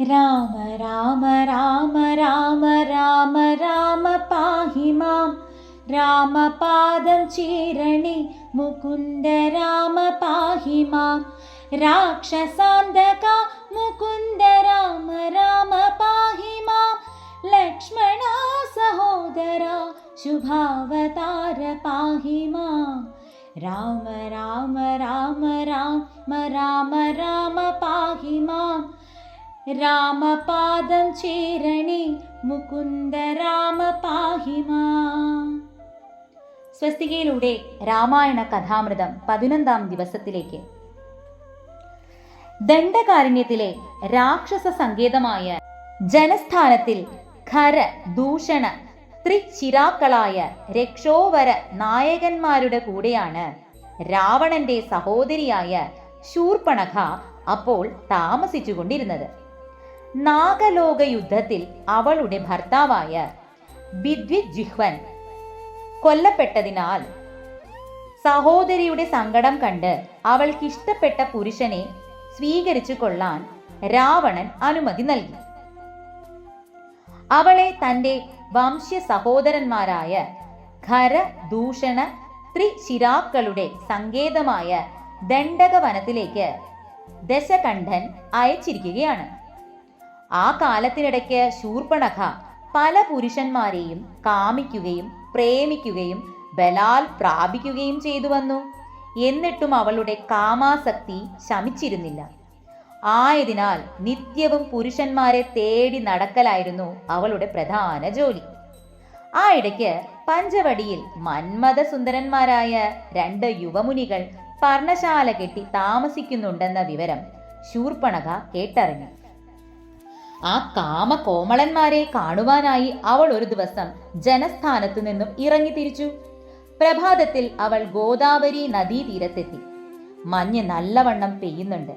राम राम राम राम राम राम पाहि मां रामपादं रामपादचिरणी मुकुन्द राम पाहि मां राक्षसान्धका मुकुन्द राम राम पाहि मां लक्ष्मणा सहोदरा शुभावतार पाहि मां राम राम राम राम राम राम पाहि मा രാമപാദം ചേരണേ മുകുന്ദ രാമ പാഹിമാ സ്വസ്തികയിലൂടെ രാമായണ കഥാമൃതം പതിനൊന്നാം ദിവസത്തിലേക്ക്. ദണ്ഡകാരണ്യത്തിലെ രാക്ഷസ സങ്കേതമായ ജനസ്ഥാനത്തിൽ ഖര ദൂഷണ ത്രിശിരാക്കളായ രക്ഷോവര നായകന്മാരുടെ കൂടെയാണ് രാവണന്റെ സഹോദരിയായ ശൂർപ്പണഖ അപ്പോൾ താമസിച്ചുകൊണ്ടിരുന്നത്. നാഗലോക യുദ്ധത്തിൽ അവളുടെ ഭർത്താവായ ബിദ്വിജിഹ്വൻ കൊല്ലപ്പെട്ടതിനാൽ സഹോദരിയുടെ സങ്കടം കണ്ട് അവൾക്കിഷ്ടപ്പെട്ട പുരുഷനെ സ്വീകരിച്ചു കൊള്ളാൻ രാവണൻ അനുമതി നൽകി. അവളെ തന്റെ വംശ്യ സഹോദരന്മാരായ ഖര ദൂഷണ ത്രിശിരാക്കളുടെ സങ്കേതമായ ദണ്ഡകവനത്തിലേക്ക് ദശകണ്ഠൻ അയച്ചിരിക്കുകയാണ്. ആ കാലത്തിനിടയ്ക്ക് ശൂർപ്പണഖ പല പുരുഷന്മാരെയും കാമിക്കുകയും പ്രേമിക്കുകയും ബലാൽ പ്രാപിക്കുകയും ചെയ്തു വന്നു. എന്നിട്ടും അവളുടെ കാമാസക്തി ശമിച്ചിരുന്നില്ല. ആയതിനാൽ നിത്യവും പുരുഷന്മാരെ തേടി നടക്കലായിരുന്നു അവളുടെ പ്രധാന ജോലി. ആ ഇടയ്ക്ക് പഞ്ചവടിയിൽ മന്മത സുന്ദരന്മാരായ രണ്ട് യുവമുനികൾ പർണശാല കെട്ടി താമസിക്കുന്നുണ്ടെന്ന വിവരം ശൂർപ്പണക കേട്ടറിഞ്ഞു. ആ കാമ കോമളന്മാരെ കാണുവാനായി അവൾ ഒരു ദിവസം ജനസ്ഥാനത്ത് നിന്നും ഇറങ്ങി തിരിച്ചു. പ്രഭാതത്തിൽ അവൾ ഗോദാവരി നദീതീരത്തെത്തി. മഞ്ഞ് നല്ലവണ്ണം പെയ്യുന്നുണ്ട്.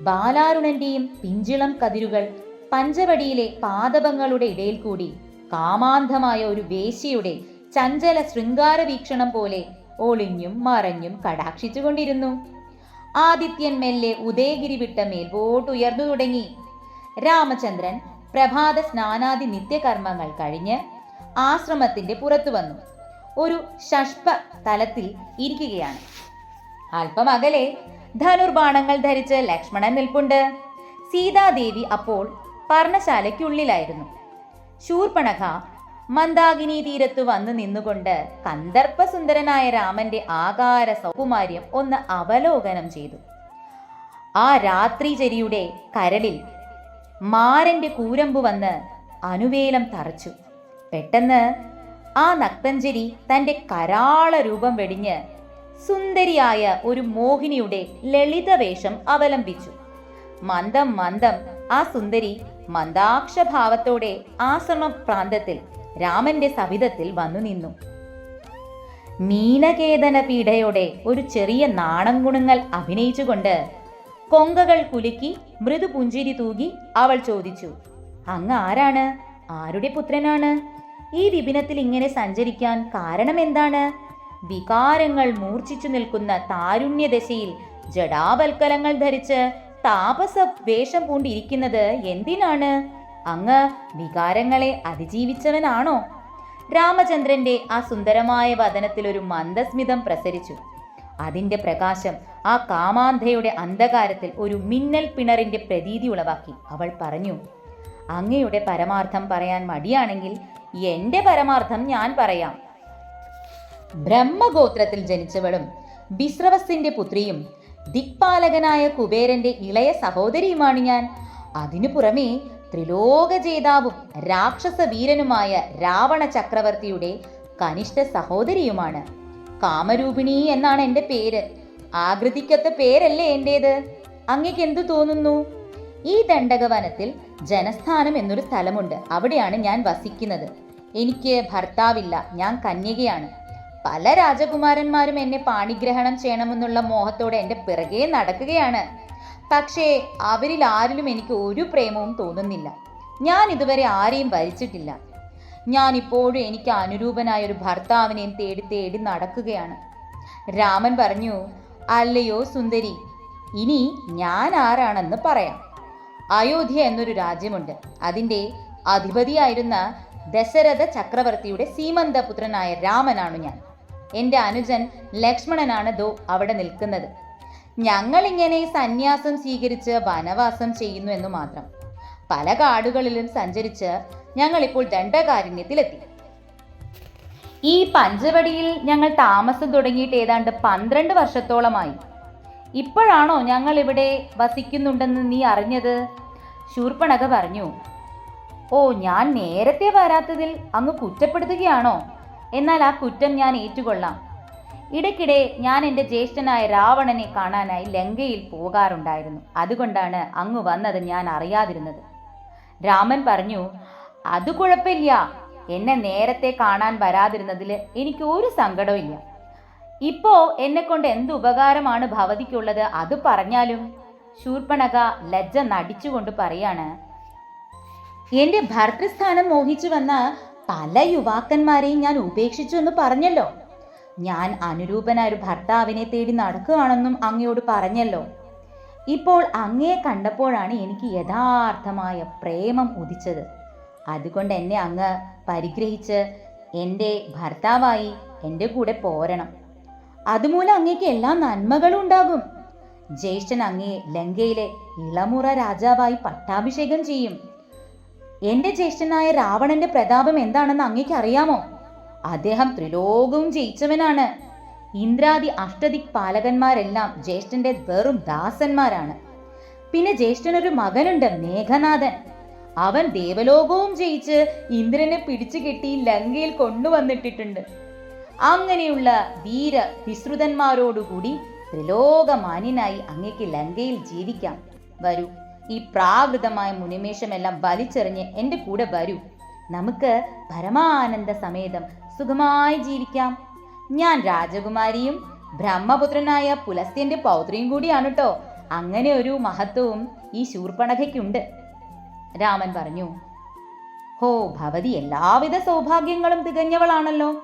ബാലാരുണന്റെയും പിഞ്ചിളം കതിരുകൾ പഞ്ചവടിയിലെ പാദപങ്ങളുടെ ഇടയിൽ കൂടി കാമാന്ധമായ ഒരു വേശിയുടെ ചഞ്ചല ശൃംഗാര വീക്ഷണം പോലെ ഒളിഞ്ഞും മറഞ്ഞും കടാക്ഷിച്ചുകൊണ്ടിരുന്നു. ആദിത്യൻ മെല്ലെ ഉദയഗിരി വിട്ട മേൽപോട്ടുയർന്നു തുടങ്ങി. രാമചന്ദ്രൻ പ്രഭാത സ്നാനാദി നിത്യകർമ്മങ്ങൾ കഴിഞ്ഞ് ആശ്രമത്തിന്റെ പുറത്തു വന്നു. ഒരു ഷഷ്പ തലത്തിൽ ഇരിക്കുകയാണ്. അല്പം അകലെ ധനുർബാണങ്ങൾ ധരിച്ച് ലക്ഷ്മണൻ നിൽപ്പുണ്ട്. സീതാദേവി അപ്പോൾ പർണശാലയ്ക്കുള്ളിലായിരുന്നു. ശൂർപ്പണഖ മന്ദാകിനി തീരത്ത് വന്നു നിന്നുകൊണ്ട് കന്ദർപ്പസുന്ദരനായ രാമന്റെ ആകാര സൗകുമാര്യം ഒന്ന് അവലോകനം ചെയ്തു. ആ രാത്രിചരിയുടെ കരളിൽ മാരന്റെ കൂരമ്പു വന്ന് അനുവേലം തറച്ചു. പെട്ടെന്ന് ആ നക്തഞ്ചരി തന്റെ കരാള രൂപം വെടിഞ്ഞ് സുന്ദരിയായ ഒരു മോഹിനിയുടെ ലളിതവേഷം അവലംബിച്ചു. മന്ദം മന്ദം ആ സുന്ദരി മന്ദാക്ഷഭാവത്തോടെ ആശ്രമ പ്രാന്തത്തിൽ രാമന്റെ സവിധത്തിൽ വന്നു നിന്നു. മീനകേതന പീഡയോടെ ഒരു ചെറിയ നാണംഗുണങ്ങൾ അഭിനയിച്ചുകൊണ്ട് കൊങ്കകൾ കുലുക്കി മൃദുപുഞ്ചിരി തൂകി അവൾ ചോദിച്ചു അങ്ങ് ആരാണ്? ആരുടെ പുത്രനാണ്? ഈ വിപിനത്തിൽ ഇങ്ങനെ സഞ്ചരിക്കാൻ കാരണം എന്താണ്? വികാരങ്ങൾ മൂർച്ഛിച്ചു നിൽക്കുന്ന താരുണ്യദശയിൽ ജഡാവൽക്കലങ്ങൾ ധരിച്ച് താപസ വേഷം പൂണ്ടിരിക്കുന്നത് എന്തിനാണ്? അങ്ങ് വികാരങ്ങളെ അതിജീവിച്ചവനാണോ? രാമചന്ദ്രന്റെ ആ സുന്ദരമായ വദനത്തിൽ ഒരു മന്ദസ്മിതം പ്രസരിച്ചു. അതിന്റെ പ്രകാശം ആ കാമാന്ധയുടെ അന്ധകാരത്തിൽ ഒരു മിന്നൽ പിണറിന്റെ പ്രതീതി ഉളവാക്കി. അവൾ പറഞ്ഞു അങ്ങയുടെ പരമാർത്ഥം പറയാൻ മടിയാണെങ്കിൽ എന്റെ പരമാർത്ഥം ഞാൻ പറയാം. ബ്രഹ്മഗോത്രത്തിൽ ജനിച്ചവളും ബിശ്രവസിന്റെ പുത്രിയും ദിക്പാലകനായ കുബേരന്റെ ഇളയ സഹോദരിയുമാണ് ഞാൻ. അതിനു പുറമേ ത്രിലോക ജേതാവും രാക്ഷസ വീരനുമായ രാവണ ചക്രവർത്തിയുടെ കനിഷ്ഠ സഹോദരിയുമാണ്. കാമരൂപിണി എന്നാണ് എന്റെ പേര്. ആകൃതിക്കത്തെ പേരല്ലേ എന്റേത്? അങ്ങക്ക് എന്തു തോന്നുന്നു? ഈ ദണ്ഡകവനത്തിൽ ജനസ്ഥാനം എന്നൊരു സ്ഥലമുണ്ട്. അവിടെയാണ് ഞാൻ വസിക്കുന്നത്. എനിക്ക് ഭർത്താവില്ല. ഞാൻ കന്യകയാണ്. പല രാജകുമാരന്മാരും എന്നെ പാണിഗ്രഹണം ചെയ്യണമെന്നുള്ള മോഹത്തോടെ എന്റെ പിറകെ നടക്കുകയാണ്. പക്ഷേ അവരിൽ ആരിലും എനിക്ക് ഒരു പ്രേമവും തോന്നുന്നില്ല. ഞാൻ ഇതുവരെ ആരെയും വരിച്ചിട്ടില്ല. ഞാൻ ഇപ്പോഴും എനിക്ക് അനുരൂപനായ ഒരു ഭർത്താവിനെയും തേടി തേടി നടക്കുകയാണ്. രാമൻ പറഞ്ഞു അല്ലയോ സുന്ദരി ഇനി ഞാൻ ആരാണെന്ന് പറയാം. അയോധ്യ എന്നൊരു രാജ്യമുണ്ട്. അതിന്റെ അധിപതിയായിരുന്ന ദശരഥ ചക്രവർത്തിയുടെ സീമന്തപുത്രനായ രാമനാണു ഞാൻ. എന്റെ അനുജൻ ലക്ഷ്മണനാണ് ദോ അവിടെ നിൽക്കുന്നത്. ഞങ്ങളിങ്ങനെ സന്യാസം സ്വീകരിച്ച് വനവാസം ചെയ്യുന്നു എന്ന് മാത്രം. പല കാടുകളിലും സഞ്ചരിച്ച് ഞങ്ങളിപ്പോൾ ദണ്ഡകാരണ്യത്തിലെത്തി. ഈ പഞ്ചവടിയിൽ ഞങ്ങൾ താമസം തുടങ്ങിയിട്ട് ഏതാണ്ട് പന്ത്രണ്ട് വർഷത്തോളമായി. ഇപ്പോഴാണോ ഞങ്ങൾ ഇവിടെ വസിക്കുന്നുണ്ടെന്ന് നീ അറിഞ്ഞത്? ശൂർപ്പണക പറഞ്ഞു ഓ ഞാൻ നേരത്തെ വരാത്തതിൽ അങ്ങ് കുറ്റപ്പെടുത്തുകയാണോ? എന്നാൽ ആ കുറ്റം ഞാൻ ഏറ്റുകൊള്ളാം. ഇടയ്ക്കിടെ ഞാൻ എന്റെ ജ്യേഷ്ഠനായ രാവണനെ കാണാനായി ലങ്കയിൽ പോകാറുണ്ടായിരുന്നു. അതുകൊണ്ടാണ് അങ്ങ് വന്നത് ഞാൻ അറിയാതിരുന്നത്. രാമൻ പറഞ്ഞു അത് കുഴപ്പമില്ല. എന്നെ നേരത്തെ കാണാൻ വരാതിരുന്നതിൽ എനിക്ക് ഒരു സങ്കടവും ഇപ്പോ എന്നെ കൊണ്ട് എന്ത് ഉപകാരമാണ് ഭവതിക്കുള്ളത് അത് പറഞ്ഞാലും? ശൂർപ്പണക ലജ്ജ നടിച്ചുകൊണ്ട് പറയാണ് എന്റെ ഭർത്തൃസ്ഥാനം മോഹിച്ചു വന്ന പല യുവാക്കന്മാരെയും ഞാൻ ഉപേക്ഷിച്ചു എന്ന് പറഞ്ഞല്ലോ. ഞാൻ അനുരൂപനായ ഒരു ഭർത്താവിനെ തേടി നടക്കുകയാണെന്നും അങ്ങയോട് പറഞ്ഞല്ലോ. ഇപ്പോൾ അങ്ങയെ കണ്ടപ്പോഴാണ് എനിക്ക് യഥാർത്ഥമായ പ്രേമം ഉദിച്ചത്. അതുകൊണ്ട് എന്നെ അങ്ങ് പരിഗ്രഹിച്ച് എന്റെ ഭർത്താവായി എന്റെ കൂടെ പോരണം. അതുമൂലം അങ്ങേക്ക് എല്ലാ നന്മകളും ഉണ്ടാകും. ജ്യേഷ്ഠൻ അങ്ങയെ ലങ്കയിലെ ഇളമുറ രാജാവായി പട്ടാഭിഷേകം ചെയ്യും. എന്റെ ജ്യേഷ്ഠനായ രാവണന്റെ പ്രതാപം എന്താണെന്ന് അങ്ങേക്ക് അറിയാമോ? അദ്ദേഹം ത്രിലോകവും ജയിച്ചവനാണ്. ഇന്ദ്രാദി അഷ്ടദിക് പാലകന്മാരെല്ലാം ജ്യേഷ്ഠന്റെ വെറും ദാസന്മാരാണ്. പിന്നെ ജ്യേഷ്ഠനൊരു മകനുണ്ട് മേഘനാഥൻ. അവൻ ദേവലോകവും ജയിച്ച് ഇന്ദ്രനെ പിടിച്ചു കെട്ടി ലങ്കയിൽ കൊണ്ടുവന്നിട്ടിട്ടുണ്ട്. അങ്ങനെയുള്ള വീര വിശ്രുതന്മാരോടുകൂടി ത്രിലോകമാന്യനായി അങ്ങേക്ക് ലങ്കയിൽ ജീവിക്കാം. വരൂ ഈ പ്രാവൃതമായ മുനിമേഷമെല്ലാം വലിച്ചെറിഞ്ഞ് എന്റെ കൂടെ വരൂ. നമുക്ക് പരമാനന്ദ സമേതം സുഖമായി ജീവിക്കാം. ഞാൻ രാജകുമാരിയും ബ്രഹ്മപുത്രനായ പുലസ്ത്യന്റെ പൗത്രിയും കൂടിയാണ് കേട്ടോ അങ്ങനെ ഒരു മഹത്വവും ഈ ശൂർപ്പണഖയ്ക്കുണ്ട്. രാമൻ പറഞ്ഞു ഹോ ഭവതി എല്ലാവിധ സൗഭാഗ്യങ്ങളും തികഞ്ഞവളാണല്ലോ.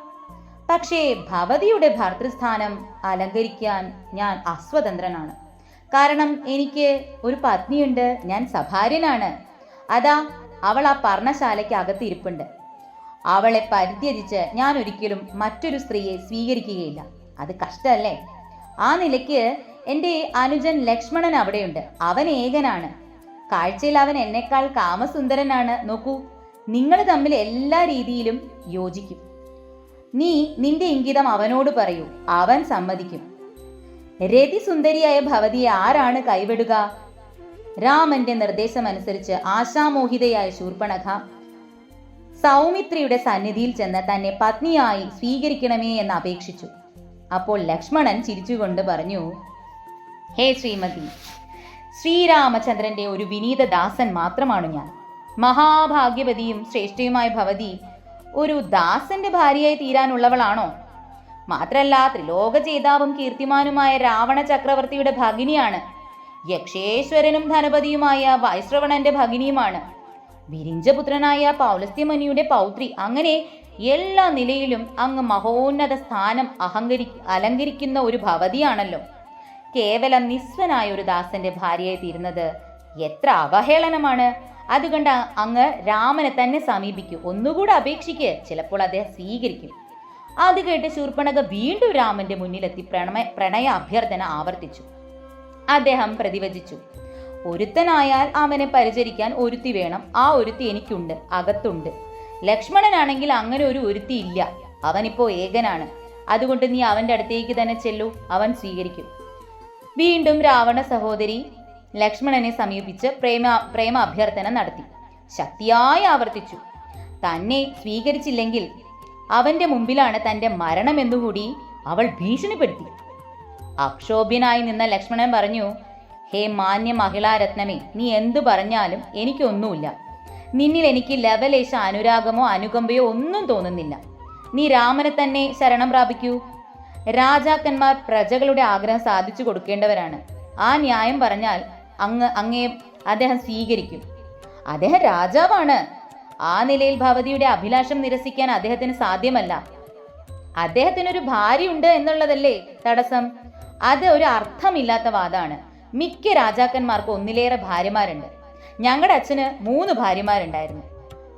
പക്ഷേ ഭവതിയുടെ ഭർത്തൃസ്ഥാനം അലങ്കരിക്കാൻ ഞാൻ അസ്വതന്ത്രനാണ്. കാരണം എനിക്ക് ഒരു പത്നിയുണ്ട് ഞാൻ സഭാര്യനാണ്. അതാ അവൾ ആ പർണശാലയ്ക്ക് അകത്തിരിപ്പുണ്ട് അവളെ പരിത്യജിച്ച് ഞാൻ ഒരിക്കലും മറ്റൊരു സ്ത്രീയെ സ്വീകരിക്കുകയില്ല. അത് കഷ്ടമല്ലേ ആ നിലയ്ക്ക് എന്റെ അനുജൻ ലക്ഷ്മണൻ അവിടെയുണ്ട്. അവൻ ഏകനാണ്. കാഴ്ചയിൽ അവൻ എന്നെക്കാൾ കാമസുന്ദരനാണ്. നോക്കൂ നിങ്ങൾ തമ്മിൽ എല്ലാ രീതിയിലും യോജിക്കും. നീ നിന്റെ ഇംഗിതം അവനോട് പറയൂ. അവൻ സമ്മതിക്കും. രതിസുന്ദരിയായ ഭവതിയെ ആരാണ് കൈവിടുക? രാമന്റെ നിർദ്ദേശമനുസരിച്ച് ആശാമോഹിതയായ ശൂർപ്പണഖ സൗമിത്രിയുടെ സന്നിധിയിൽ ചെന്ന് തന്നെ പത്നിയായി സ്വീകരിക്കണമേ എന്ന് അപേക്ഷിച്ചു. അപ്പോൾ ലക്ഷ്മണൻ ചിരിച്ചുകൊണ്ട് പറഞ്ഞു ഹേ ശ്രീമതി ശ്രീരാമചന്ദ്രന്റെ ഒരു വിനീത ദാസൻ മാത്രമാണ് ഞാൻ. മഹാഭാഗ്യവതിയും ശ്രേഷ്ഠയുമായ ഭവതി ഒരു ദാസന്റെ ഭാര്യയായി തീരാനുള്ളവളാണോ? മാത്രല്ല ത്രിലോക ചേതാവും കീർത്തിമാനുമായ രാവണ ചക്രവർത്തിയുടെ ഭഗിനിയാണ്. യക്ഷേശ്വരനും ധനപതിയുമായ വൈശ്രവണന്റെ ഭഗിനിയുമാണ്. വിരിഞ്ചപുത്രനായ പൗലസ്ത്യമനിയുടെ പൗത്രി. അങ്ങനെ എല്ലാ നിലയിലും അങ്ങ് മഹോന്നത സ്ഥാനം അഹങ്കരി അലങ്കരിക്കുന്ന ഒരു ഭവതിയാണല്ലോ. കേവലം നിസ്വനായ ഒരു ദാസന്റെ ഭാര്യയായി തീരുന്നത് എത്ര അവഹേളനമാണ്. അതുകൊണ്ട് അങ്ങ് രാമനെ തന്നെ സമീപിക്കൂ. ഒന്നുകൂടെ അപേക്ഷിക്ക്. ചിലപ്പോൾ അദ്ദേഹം സ്വീകരിക്കും. അത് കേട്ട് ശൂർപ്പണക വീണ്ടും രാമന്റെ മുന്നിലെത്തി പ്രണമ പ്രണയ അഭ്യർത്ഥന ആവർത്തിച്ചു. അദ്ദേഹം പ്രതിവചിച്ചു. ഒരുത്തനായാൽ അവനെ പരിചരിക്കാൻ ഒരുത്തി വേണം. ആ ഒരുത്തി എനിക്കുണ്ട് അകത്തുണ്ട്. ലക്ഷ്മണനാണെങ്കിൽ അങ്ങനെ ഒരു ഒരുത്തി ഇല്ല. അവനിപ്പോ ഏകനാണ്. അതുകൊണ്ട് നീ അവന്റെ അടുത്തേക്ക് തന്നെ ചെല്ലൂ. അവൻ സ്വീകരിക്കും. വീണ്ടും രാവണ സഹോദരി ലക്ഷ്മണനെ സമീപിച്ച് പ്രേമ പ്രേമ അഭ്യർത്ഥന നടത്തി. ശക്തിയായി ആവർത്തിച്ചു. തന്നെ സ്വീകരിച്ചില്ലെങ്കിൽ അവന്റെ മുമ്പിലാണ് തന്റെ മരണമെന്നുകൂടി അവൾ ഭീഷണിപ്പെടുത്തി. അക്ഷോഭ്യനായി നിന്ന ലക്ഷ്മണൻ പറഞ്ഞു ഹേ മാന്യ മഹിളാരത്നമേ നീ എന്തു പറഞ്ഞാലും എനിക്കൊന്നുമില്ല. നിന്നിൽ എനിക്ക് ലവലേശ അനുരാഗമോ അനുകമ്പയോ ഒന്നും തോന്നുന്നില്ല. നീ രാമനെ തന്നെ ശരണം പ്രാപിക്കൂ. രാജാക്കന്മാർ പ്രജകളുടെ ആഗ്രഹം സാധിച്ചു കൊടുക്കേണ്ടവരാണ്. ആ ന്യായം പറഞ്ഞാൽ അങ്ങ് അങ്ങേ അദ്ദേഹം സ്വീകരിക്കും. അദ്ദേഹം രാജാവാണ്. ആ നിലയിൽ ഭവതിയുടെ അഭിലാഷം നിരസിക്കാൻ അദ്ദേഹത്തിന് സാധ്യമല്ല. അദ്ദേഹത്തിനൊരു ഭാര്യയുണ്ട് എന്നുള്ളതല്ലേ തടസ്സം? അത് ഒരു അർത്ഥമില്ലാത്ത വാദമാണ് മിക്ക രാജാക്കന്മാർക്ക് ഒന്നിലേറെ ഭാര്യമാരുണ്ട്. ഞങ്ങളുടെ അച്ഛന് മൂന്ന് ഭാര്യമാരുണ്ടായിരുന്നു.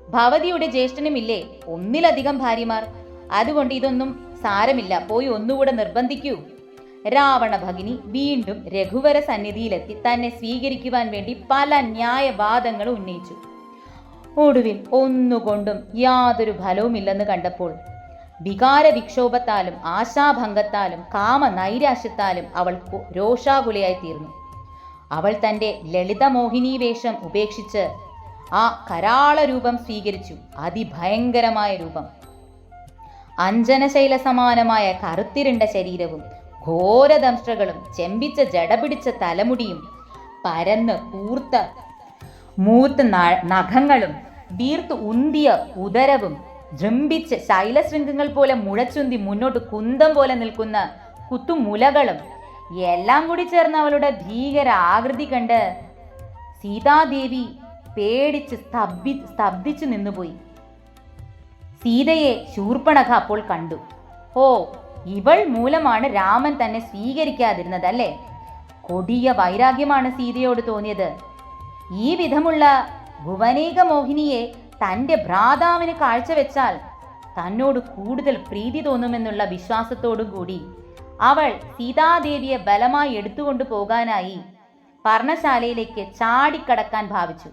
ഭവതിയുടെ ജ്യേഷ്ഠനുമില്ലേ ഒന്നിലധികം ഭാര്യമാർ. അതുകൊണ്ട് ഇതൊന്നും സാരമില്ല. പോയി ഒന്നുകൂടെ നിർബന്ധിക്കൂ. രാവണ ഭഗിനി വീണ്ടും രഘുവര സന്നിധിയിലെത്തി തന്നെ സ്വീകരിക്കുവാൻ വേണ്ടി പല ന്യായവാദങ്ങൾ ഉന്നയിച്ചു. ഒടുവിൽ ഒന്നുകൊണ്ടും യാതൊരു ഫലവുമില്ലെന്ന് കണ്ടപ്പോൾ വികാര വിക്ഷോഭത്താലും ആശാഭംഗത്താലും കാമ നൈരാശ്യത്താലും അവൾ രോഷാകുലയായി തീർന്നു അവൾ തന്റെ ലളിതമോഹിനി വേഷം ഉപേക്ഷിച്ച് ആ കരാള രൂപം സ്വീകരിച്ചു. അതിഭയങ്കരമായ രൂപം. അഞ്ജനശൈല സമാനമായ കറുത്തിരുണ്ട ശരീരവും ഘോരദംഷ്ട്രകളും ചെമ്പിച്ച ജടപിടിച്ച തലമുടിയും പരന്ന് കൂർത്ത മൂത്ത് നഖങ്ങളും വീർത്ത് ഉന്തിയ ഉദരവും ജൃംഭിച്ച് ശൈലശൃംഗങ്ങൾ പോലെ മുഴച്ചുന്തി മുന്നോട്ട് കുന്തം പോലെ നിൽക്കുന്ന കുത്തുമുലകളും എല്ലാം കൂടി ചേർന്ന് അവളുടെ ഭീകര ആകൃതി കണ്ട് സീതാദേവി പേടിച്ച് സ്തബ്ധി സ്തബ്ധിച്ചു നിന്നുപോയി. സീതയെ ശൂർപ്പണഖ അപ്പോൾ കണ്ടു. ഓ ഇവൾ മൂലമാണ് രാമൻ തന്നെ സ്വീകരിക്കാതിരുന്നത് അല്ലേ കൊടിയ വൈരാഗ്യമാണ് സീതയോട് തോന്നിയത്. ഈ വിധമുള്ള ഭുവനേക മോഹിനിയെ തന്റെ ഭ്രാതാവിന് കാഴ്ചവെച്ചാൽ തന്നോട് കൂടുതൽ പ്രീതി തോന്നുമെന്നുള്ള വിശ്വാസത്തോടും കൂടി അവൾ സീതാദേവിയെ ബലമായി എടുത്തുകൊണ്ടു പോകാനായി പർണശാലയിലേക്ക് ചാടിക്കടക്കാൻ ഭാവിച്ചു.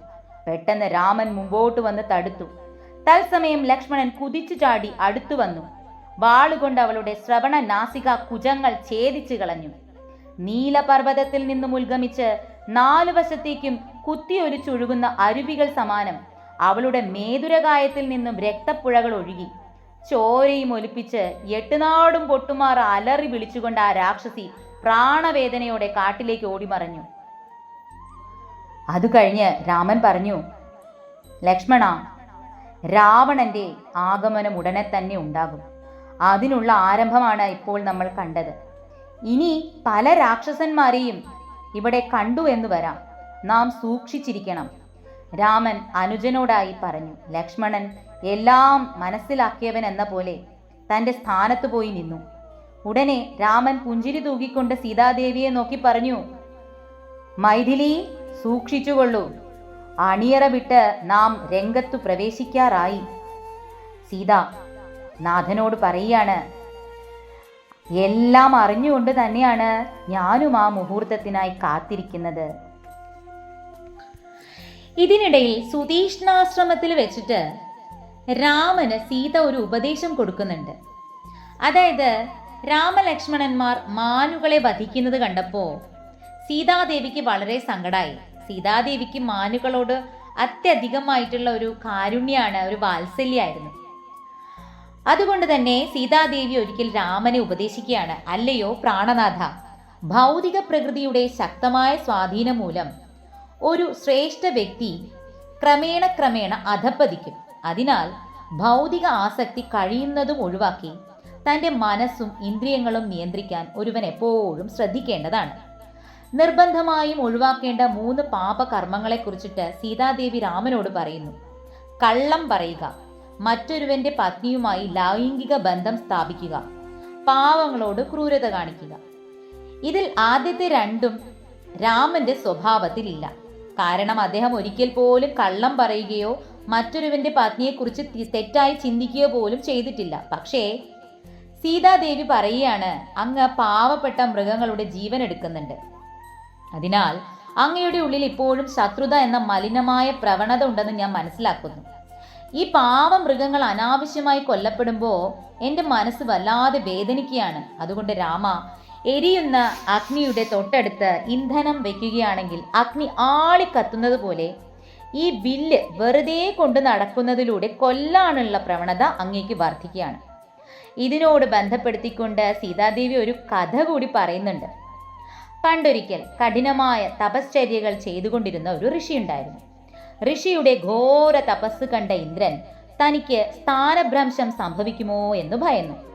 പെട്ടെന്ന് രാമൻ മുമ്പോട്ട് വന്ന് തടുത്തു. തത്സമയം ലക്ഷ്മണൻ കുതിച്ചു ചാടി അടുത്തു വന്നു. വാളുകൊണ്ട് അവളുടെ ശ്രവണ നാസിക കുജങ്ങൾ ഛേദിച്ചു കളഞ്ഞു. നീലപർവതത്തിൽ നിന്നും ഉത്ഗമിച്ച് നാലു വശത്തേക്കും കുത്തിയൊലിച്ചൊഴുകുന്ന അരുവികൾ സമാനം അവളുടെ മേതുരകായത്തിൽ നിന്നും രക്തപ്പുഴകൾ ഒഴുകി. ചോരയും ഒലിപ്പിച്ച് എട്ടുനാടും പൊട്ടുമാർ അലറി വിളിച്ചുകൊണ്ട് ആ രാക്ഷസി പ്രാണവേദനയോടെ കാട്ടിലേക്ക് ഓടിമറഞ്ഞു. അത് കഴിഞ്ഞ് രാമൻ പറഞ്ഞു ലക്ഷ്മണ രാവണന്റെ ആഗമനം ഉടനെ തന്നെ ഉണ്ടാകും. അതിനുള്ള ആരംഭമാണ് ഇപ്പോൾ നമ്മൾ കണ്ടത്. ഇനി പല രാക്ഷസന്മാരെയും ഇവിടെ കണ്ടു എന്ന് വരാം. നാം സൂക്ഷിച്ചിരിക്കണം. രാമൻ അനുജനോടായി പറഞ്ഞു ലക്ഷ്മണൻ എല്ലാം മനസ്സിലാക്കിയവൻ എന്ന പോലെ തന്റെ സ്ഥാനത്ത് പോയി നിന്നു. ഉടനെ രാമൻ പുഞ്ചിരി തൂകിക്കൊണ്ട് സീതാദേവിയെ നോക്കി പറഞ്ഞു മൈഥിലി സൂക്ഷിച്ചുകൊള്ളൂ. അണിയറ വിട്ട് നാം രംഗത്തു പ്രവേശിക്കാറായി. സീത നാഥനോട് പറയുകയാണ് എല്ലാം അറിഞ്ഞുകൊണ്ട് തന്നെയാണ് ഞാനും ആ മുഹൂർത്തത്തിനായി കാത്തിരിക്കുന്നത്. ഇതിനിടയിൽ സുതീഷ്ണാശ്രമത്തിൽ വെച്ചിട്ട് രാമന് സീത ഒരു ഉപദേശം കൊടുക്കുന്നുണ്ട്. അതായത് രാമലക്ഷ്മണന്മാർ മാനുകളെ വധിക്കുന്നത് കണ്ടപ്പോൾ സീതാദേവിക്ക് വളരെ സങ്കടമായി സീതാദേവിക്ക് മാനുകളോട് അത്യധികമായിട്ടുള്ള ഒരു കാരുണ്യാണ് ഒരു വാത്സല്യമായിരുന്നു അതുകൊണ്ട് തന്നെ സീതാദേവി ഒരിക്കൽ രാമനെ ഉപദേശിക്കുകയാണ്. അല്ലയോ പ്രാണനാഥ ഭൗതിക പ്രകൃതിയുടെ ശക്തമായ സ്വാധീനം മൂലം ഒരു ശ്രേഷ്ഠ വ്യക്തി ക്രമേണ ക്രമേണ അധപ്പതിക്കും അതിനാൽ ഭൗതിക ആസക്തി കഴിയുന്നതും ഒഴിവാക്കി തന്റെ മനസ്സും ഇന്ദ്രിയങ്ങളും നിയന്ത്രിക്കാൻ ഒരുവൻ എപ്പോഴും ശ്രദ്ധിക്കേണ്ടതാണ്. നിർബന്ധമായും ഒഴിവാക്കേണ്ട മൂന്ന് പാപകർമ്മങ്ങളെക്കുറിച്ചിട്ട് സീതാദേവി രാമനോട് പറയുന്നു. കള്ളം പറയുക മറ്റൊരുവന്റെ പത്നിയുമായി ലൈംഗിക ബന്ധം സ്ഥാപിക്കുക പാവങ്ങളോട് ക്രൂരത കാണിക്കുക. ഇതിൽ ആദ്യത്തെ രണ്ടും രാമന്റെ സ്വഭാവത്തിലില്ല. കാരണം അദ്ദേഹം ഒരിക്കൽ പോലും കള്ളം പറയുകയോ മറ്റൊരുവന്റെ പത്നിയെക്കുറിച്ച് കുറിച്ച് തെറ്റായി ചിന്തിക്കുകയോ പോലും ചെയ്തിട്ടില്ല. പക്ഷേ സീതാദേവി പറയുകയാണ് അങ്ങ് പാവപ്പെട്ട മൃഗങ്ങളുടെ ജീവൻ എടുക്കുന്നുണ്ട്. അതിനാൽ അങ്ങയുടെ ഉള്ളിൽ ഇപ്പോഴും ശത്രുത എന്ന മലിനമായ പ്രവണത ഉണ്ടെന്ന് ഞാൻ മനസ്സിലാക്കുന്നു. ഈ പാവ മൃഗങ്ങൾ അനാവശ്യമായി കൊല്ലപ്പെടുമ്പോൾ എന്റെ മനസ്സ് വല്ലാതെ വേദനിക്കുകയാണ്. അതുകൊണ്ട് രാമ എരിയുന്ന അഗ്നിയുടെ തൊട്ടടുത്ത് ഇന്ധനം വയ്ക്കുകയാണെങ്കിൽ അഗ്നി ആളിക്കത്തുന്നത് പോലെ ഈ വില്ല് വെറുതെ കൊണ്ട് നടക്കുന്നതിലൂടെ കൊല്ലാനുള്ള പ്രവണത അങ്ങേക്ക് വർദ്ധിക്കുകയാണ്. ഇതിനോട് ബന്ധപ്പെടുത്തിക്കൊണ്ട് സീതാദേവി ഒരു കഥ കൂടി പറയുന്നുണ്ട്. പണ്ടൊരിക്കൽ കഠിനമായ തപശ്ചര്യകൾ ചെയ്തുകൊണ്ടിരുന്ന ഒരു ഋഷി ഉണ്ടായിരുന്നു. ഋഷിയുടെ ഘോര തപസ് കണ്ട ഇന്ദ്രൻ തനിക്ക് സ്ഥാനഭ്രംശം സംഭവിക്കുമോ എന്ന് ഭയന്നു.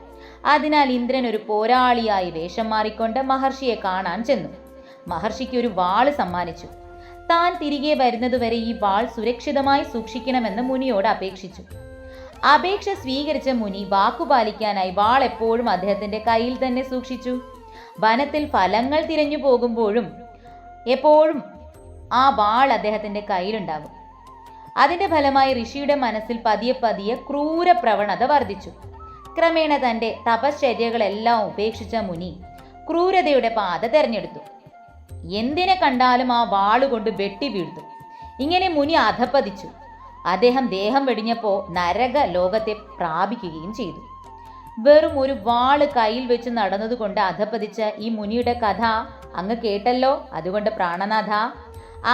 അതിനാൽ ഇന്ദ്രൻ ഒരു പോരാളിയായി വേഷം മാറിക്കൊണ്ട് മഹർഷിയെ കാണാൻ ചെന്നു. മഹർഷിക്ക് ഒരു വാൾ സമ്മാനിച്ചു. താൻ തിരികെ വരുന്നതുവരെ ഈ വാൾ സുരക്ഷിതമായി സൂക്ഷിക്കണമെന്ന് മുനിയോട് അപേക്ഷിച്ചു. അപേക്ഷ സ്വീകരിച്ച മുനി വാക്കുപാലിക്കാനായി വാൾ എപ്പോഴും അദ്ദേഹത്തിന്റെ കയ്യിൽ തന്നെ സൂക്ഷിച്ചു. വനത്തിൽ ഫലങ്ങൾ തിരഞ്ഞു പോകുമ്പോഴും എപ്പോഴും ആ വാൾ അദ്ദേഹത്തിന്റെ കയ്യിലുണ്ടാകും അതിന്റെ ഫലമായി ഋഷിയുടെ മനസ്സിൽ പതിയെ പതിയെ ക്രൂര പ്രവണത വർദ്ധിച്ചു. ക്രമേണ തന്റെ തപശ്ചര്യകളെല്ലാം ഉപേക്ഷിച്ച മുനി ക്രൂരതയുടെ പാത തെരഞ്ഞെടുത്തു. എന്തിനെ കണ്ടാലും ആ വാളുകൊണ്ട് വെട്ടി വീഴ്ത്തു. ഇങ്ങനെ മുനി അധപ്പതിച്ചു അദ്ദേഹം ദേഹം വെടിഞ്ഞപ്പോൾ നരക ലോകത്തെ പ്രാപിക്കുകയും ചെയ്തു. വെറും ഒരു വാൾ കയ്യിൽ വെച്ച് നടന്നതുകൊണ്ട് അധപ്പതിച്ച ഈ മുനിയുടെ കഥ അങ്ങ് കേട്ടല്ലോ? അതുകൊണ്ട് പ്രാണനാഥ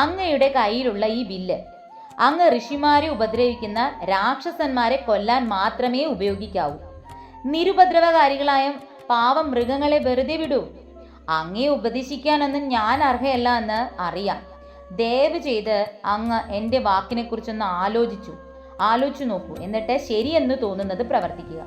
അങ്ങയുടെ കയ്യിലുള്ള ഈ വില്ല് അങ്ങ് ഋഷിമാരെ ഉപദ്രവിക്കുന്ന രാക്ഷസന്മാരെ കൊല്ലാൻ മാത്രമേ ഉപയോഗിക്കാവൂ. നിരുപദ്രവകാരികളായ പാവം മൃഗങ്ങളെ വെറുതെ വിടൂ. അങ്ങേ ഉപദേശിക്കാനൊന്നും ഞാൻ അർഹയല്ല എന്ന് അറിയാം. ദയവ് ചെയ്ത് അങ്ങ് എന്റെ വാക്കിനെക്കുറിച്ചൊന്ന് ആലോചിച്ചു. ആലോചിച്ചു നോക്കൂ എന്നിട്ട് ശരിയെന്ന് തോന്നുന്നത് പ്രവർത്തിക്കുക.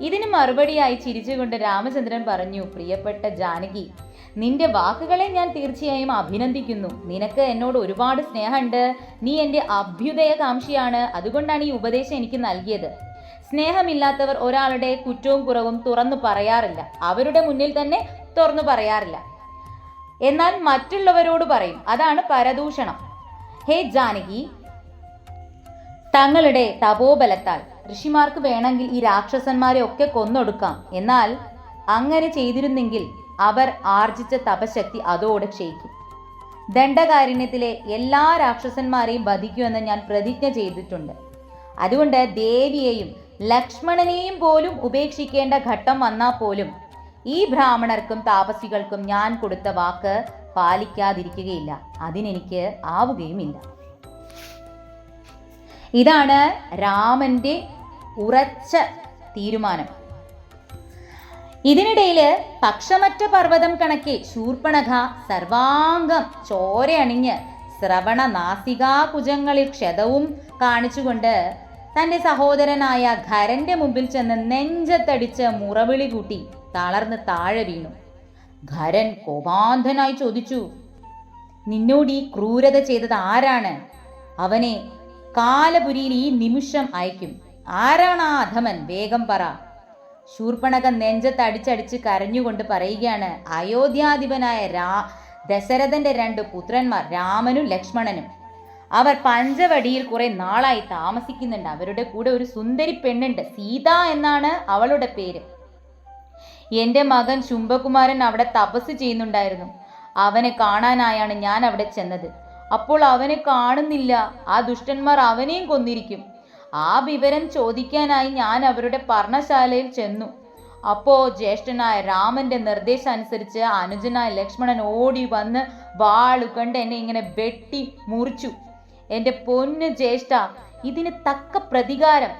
ഇതിന് മറുപടിയായി ചിരിച്ചുകൊണ്ട് രാമചന്ദ്രൻ പറഞ്ഞു പ്രിയപ്പെട്ട ജാനകി നിന്റെ വാക്കുകളെ ഞാൻ തീർച്ചയായും അഭിനന്ദിക്കുന്നു. നിനക്ക് എന്നോട് ഒരുപാട് സ്നേഹമുണ്ട്. നീ എന്റെ അഭ്യുദയകാംക്ഷിയാണ്. അതുകൊണ്ടാണ് ഈ ഉപദേശം എനിക്ക് നൽകിയത്. സ്നേഹമില്ലാത്തവർ ഒരാളുടെ കുറ്റവും കുറവും തുറന്നു പറയാറില്ല. അവരുടെ മുന്നിൽ തന്നെ തുറന്നു പറയാറില്ല. എന്നാൽ മറ്റുള്ളവരോട് പറയും അതാണ് പരദൂഷണം. ഹേ ജാനകി തങ്ങളുടെ തപോബലത്താൽ ഋഷിമാർക്ക് വേണമെങ്കിൽ ഈ രാക്ഷസന്മാരെ ഒക്കെ കൊന്നൊടുക്കാം. എന്നാൽ അങ്ങനെ ചെയ്തിരുന്നെങ്കിൽ അവർ ആർജിച്ച തപശക്തി അതോടെ ക്ഷയിക്കും. ദണ്ഡകാരുണ്യത്തിലെ എല്ലാ രാക്ഷസന്മാരെയും വധിക്കുമെന്ന് ഞാൻ പ്രതിജ്ഞ ചെയ്തിട്ടുണ്ട്. അതുകൊണ്ട് ദേവിയെയും ലക്ഷ്മണനെയും പോലും ഉപേക്ഷിക്കേണ്ട ഘട്ടം വന്നാൽ പോലും ഈ ബ്രാഹ്മണർക്കും താപസികൾക്കും ഞാൻ കൊടുത്ത വാക്ക് പാലിക്കാതിരിക്കുകയില്ല. അതിനെനിക്ക് ആവുകയുമില്ല. ഇതാണ് രാമന്റെ ഉറച്ച തീരുമാനം. ഇതിനിടയിൽ പക്ഷമറ്റ പർവതം കണക്കെ ശൂർപ്പണഖ സർവാംഗം ചോരയണിഞ്ഞ് ശ്രവണ നാസികാകുജങ്ങളിൽ ക്ഷതവും കാണിച്ചുകൊണ്ട് തന്റെ സഹോദരനായ ഖരന്റെ മുമ്പിൽ ചെന്ന് നെഞ്ചത്തടിച്ച് മുറവിളി കൂട്ടി തളർന്ന് താഴെ വീണു. ഖരൻ കോപാന്ധനായി ചോദിച്ചു നിന്നോട് ഈ ക്രൂരത ചെയ്തത് ആരാണ്? അവനെ കാലപുരിയിൽ ഈ നിമിഷം അയക്കും ആരാണ് ആ അധമൻ? വേഗം പറ. ശൂർപ്പണക നെഞ്ചത്ത് അടിച്ചടിച്ച് കരഞ്ഞുകൊണ്ട് പറയുകയാണ് അയോധ്യാധിപനായ രാ ദശരഥന്റെ രണ്ട് പുത്രന്മാർ രാമനും ലക്ഷ്മണനും. അവർ പഞ്ചവടിയിൽ കുറെ നാളായി താമസിക്കുന്നുണ്ട്. അവരുടെ കൂടെ ഒരു സുന്ദരി പെണ്ണുണ്ട്. സീത എന്നാണ് അവളുടെ പേര്. എന്റെ മകൻ ശുംഭകുമാരൻ അവിടെ തപസ് ചെയ്യുന്നുണ്ടായിരുന്നു. അവനെ കാണാനായാണ് ഞാൻ അവിടെ ചെന്നത്. അപ്പോൾ അവനെ കാണുന്നില്ല. ആ ദുഷ്ടന്മാർ അവനെയും കൊന്നിരിക്കും. ആ വിവരം ചോദിക്കാനായി ഞാൻ അവരുടെ പർണശാലയിൽ ചെന്നു. അപ്പോ ജ്യേഷ്ഠനായ രാമന്റെ നിർദ്ദേശം അനുസരിച്ച് അനുജനായ ലക്ഷ്മണൻ ഓടി വന്ന് വാളുകൊണ്ട് എന്നെ ഇങ്ങനെ വെട്ടി മുറിച്ചു. എന്റെ പൊന്ന് ജ്യേഷ്ഠ ഇതിന് തക്ക പ്രതികാരം.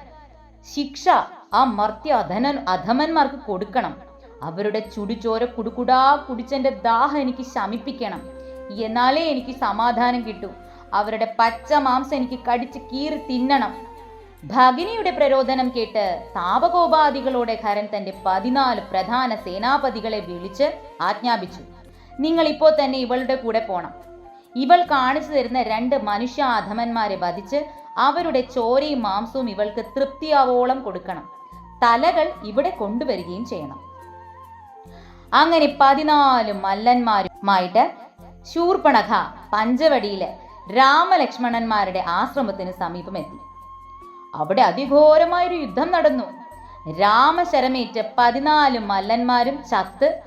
ശിക്ഷ ആ മർത്യ അധനൻ അധമന്മാർക്ക് കൊടുക്കണം. അവരുടെ ചുടുചോര കുടുകുടാ കുടിച്ചെന്റെ ദാഹം എനിക്ക് ശമിപ്പിക്കണം. എന്നാലേ എനിക്ക് സമാധാനം കിട്ടൂ. അവരുടെ പച്ച മാംസം എനിക്ക് കടിച്ച് കീറി തിന്നണം. ഭഗിനിയുടെ പ്രരോധനം കേട്ട് താപകോപാദികളോടെ ഖരൻ തന്റെ പതിനാല് പ്രധാന സേനാപതികളെ വിളിച്ച് ആജ്ഞാപിച്ചു. നിങ്ങൾ ഇപ്പോൾ തന്നെ ഇവളുടെ കൂടെ പോണം. ഇവൾ കാണിച്ചു തരുന്ന രണ്ട് മനുഷ്യ അധമന്മാരെ വധിച്ച് അവരുടെ ചോരയും മാംസവും ഇവൾക്ക് തൃപ്തിയാവോളം കൊടുക്കണം. തലകൾ ഇവിടെ കൊണ്ടുവരികയും ചെയ്യണം. അങ്ങനെ പതിനാല് മല്ലന്മാരുമായിട്ട് ശൂർപ്പണഖ പഞ്ചവടിയിലെ രാമലക്ഷ്മണന്മാരുടെ ആശ്രമത്തിന് സമീപമെത്തി. അവിടെ അതിഘോരമായൊരു യുദ്ധം നടന്നു. രാമശരമേറ്റ് പതിനാല് മല്ലന്മാരും ചത്ത്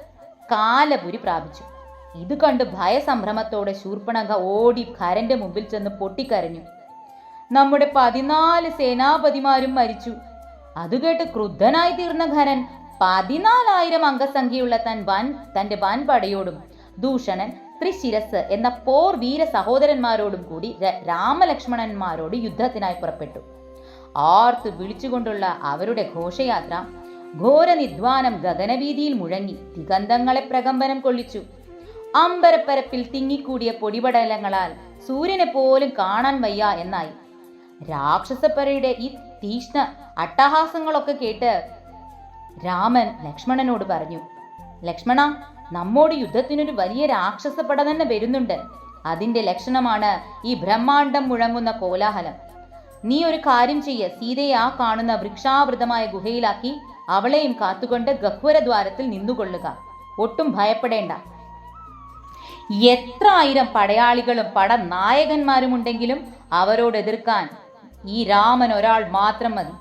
കാലപുരി പ്രാപിച്ചു. ഇത് കണ്ട് ഭയസംഭ്രമത്തോടെ ശൂർപ്പണക ഓടി ഖരന്റെ മുമ്പിൽ ചെന്ന് പൊട്ടിക്കരഞ്ഞു. നമ്മുടെ പതിനാല് സേനാപതിമാരും മരിച്ചു. അത് കേട്ട് ക്രുദ്ധനായി തീർന്ന ഖരൻ പതിനാലായിരം അംഗസംഖ്യയുള്ള തൻ വൻ തന്റെ വൻ പടയോടും ദൂഷണൻ ത്രിശിരസ് എന്ന പോർ വീര സഹോദരന്മാരോടും കൂടി രാമലക്ഷ്മണന്മാരോട് യുദ്ധത്തിനായി പുറപ്പെട്ടു. ആർത്ത് വിളിച്ചുകൊണ്ടുള്ള അവരുടെ ഘോഷയാത്ര ഘോര നിധ്വാനം ഗഗനവീതിയിൽ മുഴങ്ങി തികന്തങ്ങളെ പ്രകമ്പനം കൊള്ളിച്ചു. അമ്പരപ്പരപ്പിൽ തിങ്ങിക്കൂടിയ പൊടിപടലങ്ങളാൽ സൂര്യനെ പോലും കാണാൻ വയ്യ എന്നായി. രാക്ഷസപ്പരയുടെ ഈ തീഷ്ണ അട്ടഹാസങ്ങളൊക്കെ കേട്ട് രാമൻ ലക്ഷ്മണനോട് പറഞ്ഞു ലക്ഷ്മണ നമ്മോട് യുദ്ധത്തിനൊരു വലിയ രാക്ഷസപ്പട തന്നെ വരുന്നുണ്ട്. അതിന്റെ ലക്ഷണമാണ് ഈ ബ്രഹ്മാണ്ടം മുഴങ്ങുന്ന കോലാഹലം. നീ ഒരു കാര്യം ചെയ്യ സീതയെ ആ കാണുന്ന വൃക്ഷാവൃതമായ ഗുഹയിലാക്കി അവളെയും കാത്തുകൊണ്ട് ഗഹ്വരദ്വാരത്തിൽ നിന്നുകൊള്ളുക. ഒട്ടും ഭയപ്പെടേണ്ട. എത്ര ആയിരം പടയാളികളും പടനായകന്മാരുമുണ്ടെങ്കിലും അവരോട് എതിർക്കാൻ ഈ രാമൻ ഒരാൾ മാത്രം മതി.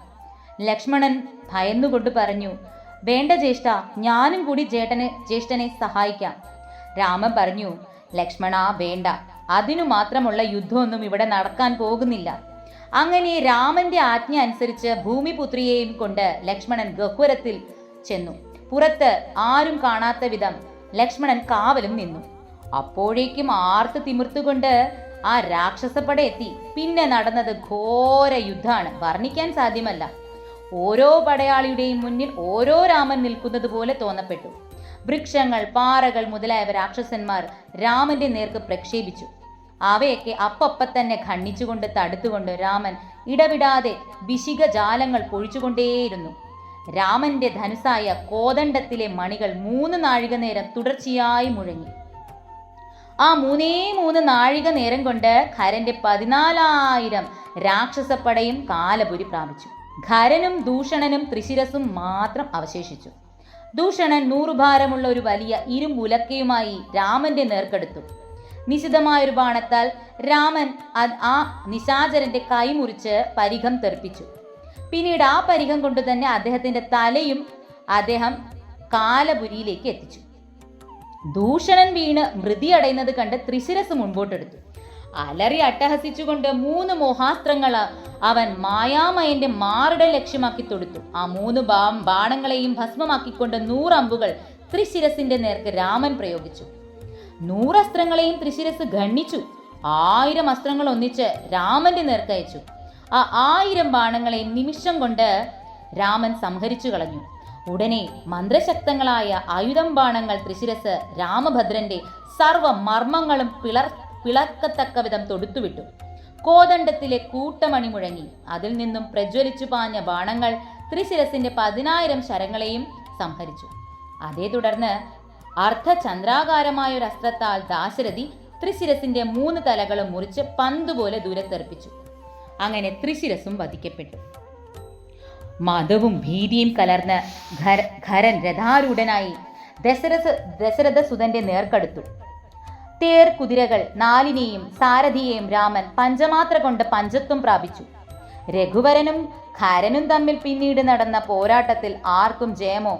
ലക്ഷ്മണൻ ഭയന്നുകൊണ്ട് പറഞ്ഞു വേണ്ട ജ്യേഷ്ഠ ഞാനും കൂടി ജേട്ടനെ ജ്യേഷ്ഠനെ സഹായിക്കാം. രാമൻ പറഞ്ഞു ലക്ഷ്മണ വേണ്ട. അതിനു മാത്രമുള്ള യുദ്ധമൊന്നും ഇവിടെ നടക്കാൻ പോകുന്നില്ല. അങ്ങനെ രാമന്റെ ആജ്ഞ അനുസരിച്ച് ഭൂമിപുത്രിയെയും കൊണ്ട് ലക്ഷ്മണൻ ഗഹ്വരത്തിൽ ചെന്നു. പുറത്ത് ആരും കാണാത്ത വിധം ലക്ഷ്മണൻ കാവലും നിന്നു. അപ്പോഴേക്കും ആർത്ത് തിമിർത്തുകൊണ്ട് ആ രാക്ഷസപ്പട എത്തി. പിന്നെ നടന്നത് ഘോര യുദ്ധമാണ്. വർണിക്കാൻ സാധ്യമല്ല. ഓരോ പടയാളിയുടെയും മുന്നിൽ ഓരോ രാമൻ നിൽക്കുന്നത് പോലെ തോന്നപ്പെട്ടു. വൃക്ഷങ്ങൾ പാറകൾ മുതലായവ രാക്ഷസന്മാർ രാമന്റെ നേർക്ക് പ്രക്ഷേപിച്ചു. അവയൊക്കെ അപ്പപ്പ തന്നെ ഖണ്ഡിച്ചുകൊണ്ട് തടുത്തുകൊണ്ട് രാമൻ ഇടവിടാതെ വിശിക ജാലങ്ങൾ പൊഴിച്ചുകൊണ്ടേയിരുന്നു. രാമന്റെ ധനുസായ കോദണ്ഡത്തിലെ മണികൾ മൂന്ന് നാഴിക നേരം തുടർച്ചയായി മുഴങ്ങി. ആ മൂന്നേ മൂന്ന് നാഴിക നേരം കൊണ്ട് ഖരന്റെ പതിനാലായിരം രാക്ഷസപ്പടയും കാലപുരി പ്രാപിച്ചു. ഖരനും ദൂഷണനും ത്രിശിരസും മാത്രം അവശേഷിച്ചു. ദൂഷണൻ നൂറുഭാരമുള്ള ഒരു വലിയ ഇരുമ്പുലക്കയുമായി രാമന്റെ നേർക്കെടുത്തു. നിശിതമായൊരു ബാണത്താൽ രാമൻ ആ നിശാചരന്റെ കൈ മുറിച്ച് പരിഘം തെറിപ്പിച്ചു. പിന്നീട് ആ പരിഘം കൊണ്ട് തന്നെ അദ്ദേഹത്തിന്റെ തലയും അദ്ദേഹം കാലപുരിയിലേക്ക് എത്തിച്ചു. ദൂഷണൻ വീണ് മൃതിയടയുന്നത് കണ്ട് ത്രിശിരസ് മുൻപോട്ടെടുത്തു. അലറി അട്ടഹസിച്ചുകൊണ്ട് മൂന്ന് മോഹാസ്ത്രങ്ങൾ അവൻ മായാമയന്റെ മാറിട ലക്ഷ്യമാക്കി തൊടുത്തു. ആ മൂന്ന് ബാണങ്ങളെയും ഭസ്മമാക്കിക്കൊണ്ട് നൂറമ്പുകൾ ത്രിശിരസിന്റെ നേർക്ക് രാമൻ പ്രയോഗിച്ചു. നൂറസ്ത്രങ്ങളെയും ത്രിശിരസ് ഖണ്ണിച്ചു ആയിരം അസ്ത്രങ്ങൾ ഒന്നിച്ച് രാമന്റെ നേർക്കയച്ചു ആ ആയിരം ബാണങ്ങളെയും നിമിഷം കൊണ്ട് രാമൻ സംഹരിച്ചു കളഞ്ഞു. ഉടനെ മന്ത്രശക്തങ്ങളായ ആയുധം ബാണങ്ങൾ ത്രിശിരസ് രാമഭദ്രന്റെ സർവ മർമ്മങ്ങളും പിളർ പിളർക്കത്തക്ക വിധം തൊടുത്തുവിട്ടു. കോദണ്ഡത്തിലെ കൂട്ടമണി മുഴങ്ങി. അതിൽ നിന്നും പ്രജ്വലിച്ചു പാഞ്ഞ ബാണങ്ങൾ ത്രിശിരസിന്റെ പതിനായിരം ശരങ്ങളെയും സംഹരിച്ചു. അതേ തുടർന്ന് അർദ്ധചന്ദ്രാകാരമായ ഒരു അസ്ത്രത്താൽ ദാശരഥി ത്രിശിരസിന്റെ മൂന്ന് തലകളും മുറിച്ച് പന്തുപോലെ ദൂരത്തെറിപ്പിച്ചു. അങ്ങനെ ത്രിശിരസും വധിക്കപ്പെട്ടു. മതവും ഭീതിയും കലർന്ന് ഖര- ഖരൻ രഥാരൂഢനായി ദശരഥ ദശരഥ സുതന്റെ നേർക്കടുത്തു. തേർ കുതിരകൾ നാലിനെയും സാരഥിയെയും രാമൻ പഞ്ചമാത്ര കൊണ്ട് പഞ്ചത്വം പ്രാപിച്ചു. രഘുവരനും ഖരനും തമ്മിൽ പിന്നീട് നടന്ന പോരാട്ടത്തിൽ ആർക്കും ജയമോ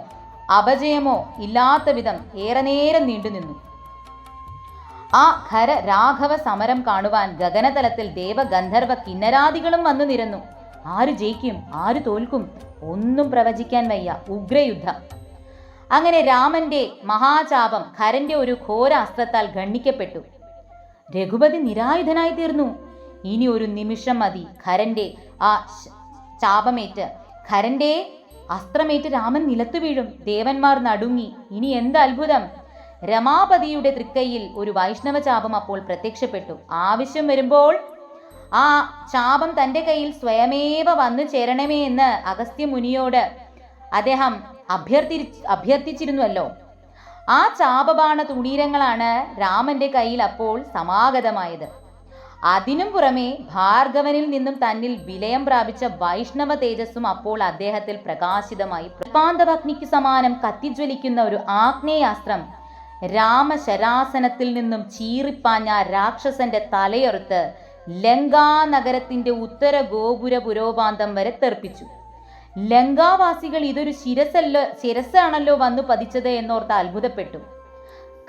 അപജയമോ ഇല്ലാത്ത വിധം ഏറെ നേരം നീണ്ടുനിന്നു ആ ഖര രാഘവ സമരം കാണുവാൻ ഗഗനതലത്തിൽ ദേവഗന്ധർവ കിന്നരാദികളും വന്നു നിരന്നു. ആര് ജയിക്കും ആര് തോൽക്കും ഒന്നും പ്രവചിക്കാൻ വയ്യ. ഉഗ്രയുദ്ധം. അങ്ങനെ രാമന്റെ മഹാചാപം ഖരന്റെ ഒരു ഘോര അസ്ത്രത്താൽ ഖണ്ഡിക്കപ്പെട്ടു. രഘുപതി നിരായുധനായി തീർന്നു. ഇനി ഒരു നിമിഷം മതി ഖരന്റെ ആ ചാപമേറ്റ്. ഖരന്റെ അസ്ത്രമേറ്റ് രാമൻ നിലത്തു വീഴും. ദേവന്മാർ നടുങ്ങി. ഇനി എന്ത് അത്ഭുതം? രമാപതിയുടെ തൃക്കൈയിൽ ഒരു വൈഷ്ണവ ചാപം അപ്പോൾ പ്രത്യക്ഷപ്പെട്ടു. ആവശ്യം വരുമ്പോൾ ആ ശാപം തന്റെ കയ്യിൽ സ്വയമേവ വന്നു ചേരണമേ എന്ന് അഗസ്ത്യ മുനിയോട് അദ്ദേഹം അഭ്യർത്ഥി അഭ്യർത്ഥിച്ചിരുന്നുവല്ലോ. ആ ചാപബാണ തുണീരങ്ങളാണ് രാമന്റെ കയ്യിൽ അപ്പോൾ സമാഗതമായത്. അതിനും പുറമെ ഭാർഗവനിൽ നിന്നും തന്നിൽ വിലയം പ്രാപിച്ച വൈഷ്ണവ തേജസ്സും അപ്പോൾ അദ്ദേഹത്തിൽ പ്രകാശിതമായി. പ്രപാന്തഭഗ്നിക്ക് സമാനം കത്തിജ്വലിക്കുന്ന ഒരു ആഗ്നേയാസ്ത്രം രാമശരാസനത്തിൽ നിന്നും ചീറിപ്പാഞ്ഞ രാക്ഷസന്റെ തലയെറുത്ത് ലങ്കാ നഗരത്തിന്റെ ഉത്തര ഗോപുര പുരോപാന്തം വരെ തെറിപ്പിച്ചു ലങ്കാവാസികൾ ഇതൊരു ശിരസല്ലോ ശിരസാണല്ലോ വന്നു പതിച്ചത് എന്നോർത്ത് അത്ഭുതപ്പെട്ടു.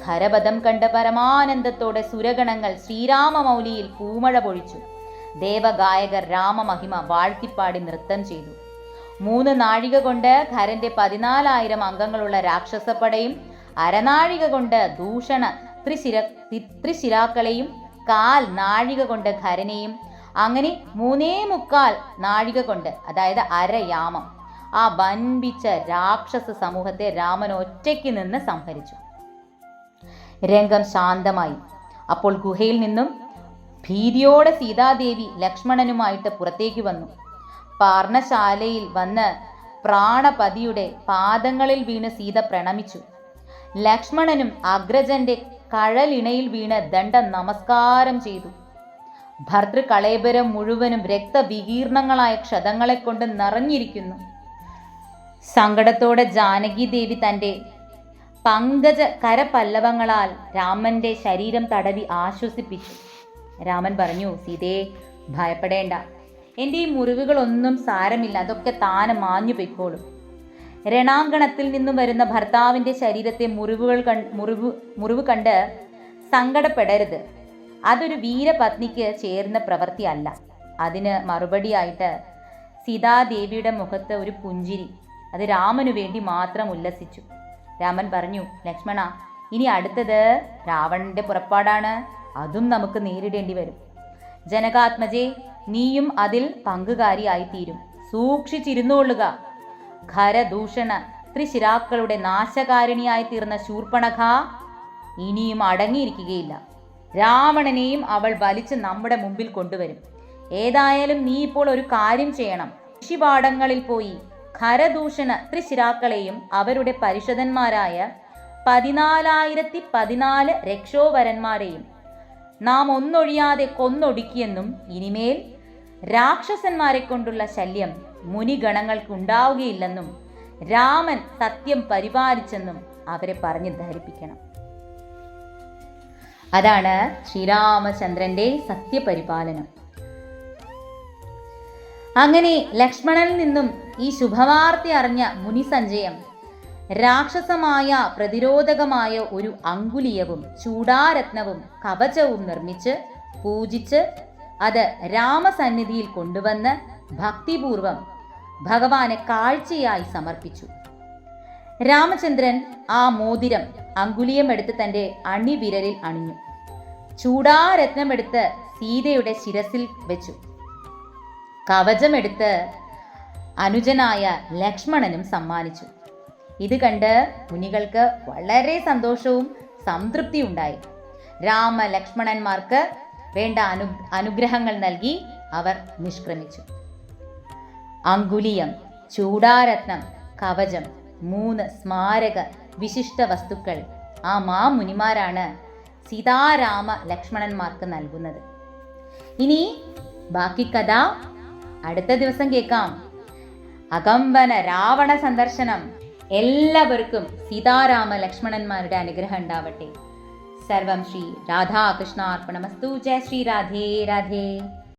ഖരപദം കണ്ട പരമാനന്ദത്തോടെ സുരഗണങ്ങൾ ശ്രീരാമമൗലിയിൽ പൂമഴ പൊഴിച്ചു. ദേവഗായകർ രാമമഹിമ വാഴ്ത്തിപ്പാടി നൃത്തം ചെയ്തു. മൂന്ന് നാഴിക കൊണ്ട് ഖരന്റെ പതിനാലായിരം അംഗങ്ങളുള്ള രാക്ഷസപ്പടയും അരനാഴിക കൊണ്ട് ദൂഷണ ത്രിശിര ത്രിശിരാക്കളെയും കാൽ നാഴിക കൊണ്ട് ഖരനെയും അങ്ങനെ മൂന്നേ മുക്കാൽ നാഴിക കൊണ്ട് അതായത് അരയാമം ആ വൻപിച്ച രാക്ഷസ സമൂഹത്തെ രാമൻ ഒറ്റയ്ക്ക് നിന്ന് സംഹരിച്ചു. രംഗം ശാന്തമായി. അപ്പോൾ ഗുഹയിൽ നിന്നും ഭീതിയോടെ സീതാദേവി ലക്ഷ്മണനുമായിട്ട് പുറത്തേക്ക് വന്നു. പാർണശാലയിൽ വന്ന് പ്രാണപതിയുടെ പാദങ്ങളിൽ വീണ് സീത പ്രണമിച്ചു. ലക്ഷ്മണനും അഗ്രജന്റെ കഴലിണയിൽ വീണ് ദണ്ഡ നമസ്കാരം ചെയ്തു. ഭർതൃകളേബരം മുഴുവനും രക്തവികീർണങ്ങളായ ക്ഷതങ്ങളെ കൊണ്ട് നിറഞ്ഞിരിക്കുന്നു. സങ്കടത്തോടെ ജാനകി ദേവി തന്റെ പങ്കജ കരപല്ലവങ്ങളാൽ രാമന്റെ ശരീരം തടവി ആശ്വസിപ്പിച്ചു. രാമൻ പറഞ്ഞു സീതേ ഭയപ്പെടേണ്ട. എന്റെ ഈ മുറിവുകളൊന്നും സാരമില്ല. അതൊക്കെ താനെ മാഞ്ഞു പൊയ്ക്കോളും രണാങ്കണത്തിൽ നിന്നും വരുന്ന ഭർത്താവിന്റെ ശരീരത്തെ മുറിവുകൾ കൺ മുറിവ് മുറിവ് കണ്ട് സങ്കടപ്പെടരുത്. അതൊരു വീരപത്നിക്ക് ചേർന്ന പ്രവൃത്തിയല്ല. അതിന് മറുപടിയായിട്ട് സീതാദേവിയുടെ മുഖത്ത് ഒരു പുഞ്ചിരി. അത് രാമനു വേണ്ടി മാത്രം ഉല്ലസിച്ചു. രാമൻ പറഞ്ഞു ലക്ഷ്മണ ഇനി അടുത്തത് രാവണന്റെ പുറപ്പാടാണ്. അതും നമുക്ക് നേരിടേണ്ടി വരും. ജനകാത്മജെ നീയും അതിൽ പങ്കുകാരിയായിത്തീരും. സൂക്ഷിച്ചിരുന്നുകൊള്ളുക. ഖരദൂഷണ ത്രിശിരാക്കളുടെ നാശകാരിണിയായി തീർന്ന ശൂർപ്പണഖ ഇനിയും അടങ്ങിയിരിക്കുകയില്ല. രാവണനെയും അവൾ വലിച്ച് നമ്മുടെ മുമ്പിൽ കൊണ്ടുവരും. ഏതായാലും നീ ഇപ്പോൾ ഒരു കാര്യം ചെയ്യണം. കൃഷിപാടങ്ങളിൽ പോയി ഖരദൂഷണ ത്രിശിരാക്കളെയും അവരുടെ പരിഷദന്മാരായ പതിനാലായിരത്തി പതിനാല് രക്ഷോവരന്മാരെയും നാം ഒന്നൊഴിയാതെ കൊന്നൊടുക്കിയെന്നും ഇനിമേൽ രാക്ഷസന്മാരെ കൊണ്ടുള്ള ശല്യം മുനിഗണങ്ങൾക്കുണ്ടാവുകയില്ലെന്നും രാമൻ സത്യം പരിപാലിച്ചെന്നും അവരെ പറഞ്ഞ് ധരിപ്പിക്കണം. അതാണ് ശ്രീരാമചന്ദ്രന്റെ സത്യപരിപാലനം. അങ്ങനെ ലക്ഷ്മണനിൽ നിന്നും ഈ ശുഭവാർത്ത അറിഞ്ഞ മുനിസഞ്ജയം രാക്ഷസമായ പ്രതിരോധകമായ ഒരു അങ്കുലിയവും ചൂടാരത്നവും കവചവും നിർമ്മിച്ച് പൂജിച്ച് അത് രാമസന്നിധിയിൽ കൊണ്ടുവന്ന് ഭക്തിപൂർവം ഭഗവാനെ കാഴ്ചയായി സമർപ്പിച്ചു. രാമചന്ദ്രൻ ആ മോതിരം അങ്കുലിയം എടുത്ത് തന്റെ അണിവിരലിൽ അണിഞ്ഞു. ചൂടാരത്നമെടുത്ത് സീതയുടെ ശിരസിൽ വെച്ചു. കവചമെടുത്ത് അനുജനായ ലക്ഷ്മണനും സമ്മാനിച്ചു. ഇത് കണ്ട് മുനികൾക്ക് വളരെ സന്തോഷവും സംതൃപ്തിയും ഉണ്ടായി രാമ ലക്ഷ്മണന്മാർക്ക് വേണ്ട അനു അനുഗ്രഹങ്ങൾ നൽകി അവർ നിഷ്ക്രമിച്ചു. അങ്കുലിയം ചൂടാരത്നം കവചം മൂന്ന് സ്മാരക വിശിഷ്ട വസ്തുക്കൾ. ആ മാമുനിമാരാണ് സീതാരാമ ലക്ഷ്മണന്മാർക്ക് നൽകുന്നത്. ഇനി ബാക്കി കഥ അടുത്ത ദിവസം കേൾക്കാം. അകമ്പന രാവണ സന്ദർശനം. എല്ലാവർക്കും സീതാരാമ ലക്ഷ്മണന്മാരുടെ അനുഗ്രഹം ഉണ്ടാവട്ടെ. സർവം ശ്രീ രാധാകൃഷ്ണാർപ്പണമസ്തു. ജയ ശ്രീ രാധേ രാധേ.